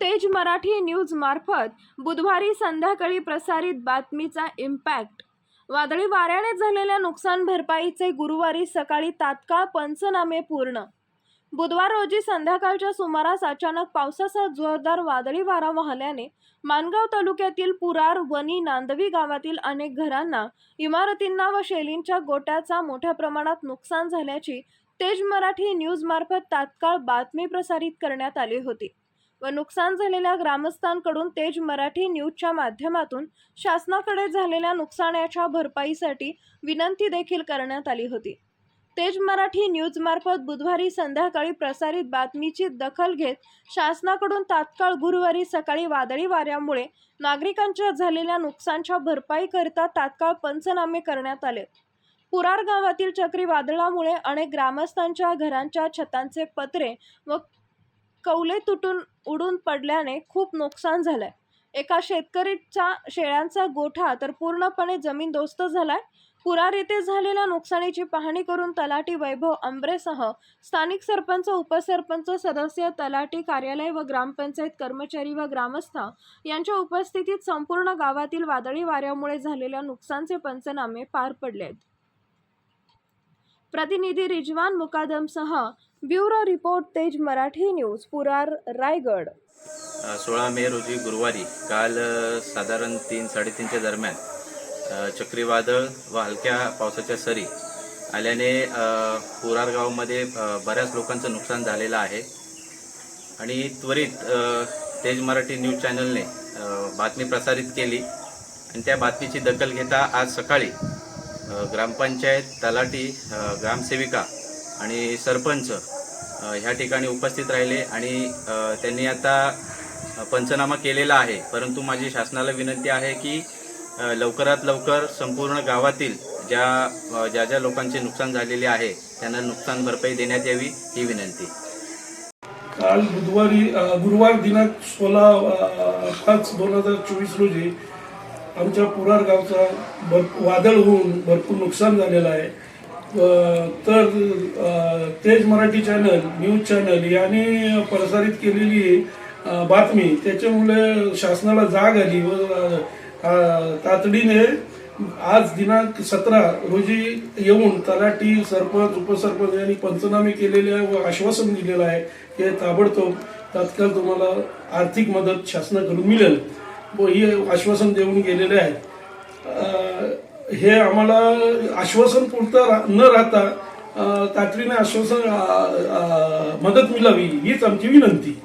तेज मराठी न्यूज मार्फत बुधवारी संध्याकाळी प्रसारित बातमीचा इम्पॅक्ट. वादळी वाऱ्याने झालेल्या नुकसान भरपाईचे गुरुवारी सकाळी तात्काळ पंचनामे पूर्ण. बुधवार रोजी संध्याकाळच्या सुमारास अचानक पावसासह जोरदार वादळी वारा वाहल्याने मानगाव तालुक्यातील पुरार वनी नांदवी गावातील अनेक घरांना इमारतींना व शैलींच्या गोट्याचा मोठ्या प्रमाणात नुकसान झाल्याची तेज मराठी न्यूजमार्फत तात्काळ बातमी प्रसारित करण्यात आली होती. व नुकसान झालेल्या ग्रामस्थांकडून तेज मराठी न्यूजच्या माध्यमातून शासनाकडे झालेल्या नुकसानाच्या भरपाईसाठी विनंती देखील करण्यात आली होती. तेज मराठी न्यूजमार्फत बुधवारी संध्याकाळी प्रसारित बातमीची दखल घेत शासनाकडून तात्काळ गुरुवारी सकाळी वादळी वाऱ्यामुळे नागरिकांच्या झालेल्या नुकसानच्या भरपाईकरिता तात्काळ पंचनामे करण्यात आले. पुरार गावातील चक्रीवादळामुळे अनेक ग्रामस्थांच्या घरांच्या छतांचे पत्रे व कौले तुटून उडून पडल्याने खूप नुकसान झालं आहे एका शेतकरीचा शेळ्यांचा गोठा तर पूर्णपणे जमीनदोस्त झालाय. पुरार येथे झालेल्या नुकसानीची पाहणी करून तलाठी वैभव आंबरेसह स्थानिक सरपंच उपसरपंच सदस्य तलाठी कार्यालय व ग्रामपंचायत कर्मचारी व ग्रामस्थ यांच्या उपस्थितीत संपूर्ण गावातील वादळी वाऱ्यामुळे झालेल्या नुकसानचे पंचनामे पार पडले आहेत प्रतिनिधी रिजवान मुकादमसह ब्युरो रिपोर्ट तेज मराठी न्यूज पुरार रायगड. सोळा मे रोजी गुरुवारी काल साधारण तीन साडेतीनच्या दरम्यान चक्रीवादळ व हलक्या पावसाच्या सरी आल्याने पुरार गावामध्ये बऱ्याच लोकांचं नुकसान झालेलं आहे. आणि त्वरित तेज मराठी न्यूज चॅनलने बातमी प्रसारित केली. आणि त्या बातमीची दखल घेता आज सकाळी ग्रामपंचायत तलाठी ग्रामसेविका आणि सरपंच ह्या ठिकाणी उपस्थित राहिले आणि त्यांनी आता पंचनामा केलेला आहे. परंतु माझी शासनाला विनंती आहे की लवकरात लवकर संपूर्ण गावातील ज्या ज्या ज्या लोकांचे नुकसान झालेले आहे त्यांना नुकसान भरपाई देण्यात यावी ही विनंती. काल बुधवारी गुरुवार दिनांक सोळा पाच दोन हजार चोवीस रोजी आमच्या पुरार गावचा भर वादळ होऊन भरपूर नुकसान झालेलं आहे. तर तेज मराठी चॅनल न्यूज चॅनल यांनी प्रसारित केलेली बातमी त्याच्यामुळे शासनाला जाग आली व तातडीने आज दिनांक सतरा रोजी येऊन तलाठी सरपंच उपसरपंच यांनी पंचनामे केलेले आहे व आश्वासन दिलेलं आहे की ताबडतोब तात्काळ तुम्हाला आर्थिक मदत शासनाकडून मिळेल. व हे आश्वासन देऊन गेलेले आहे हे आम्हाला आश्वासन पुरतं रा- न राहता तातडीने आश्वासन मदत मिळावी हीच आमची विनंती.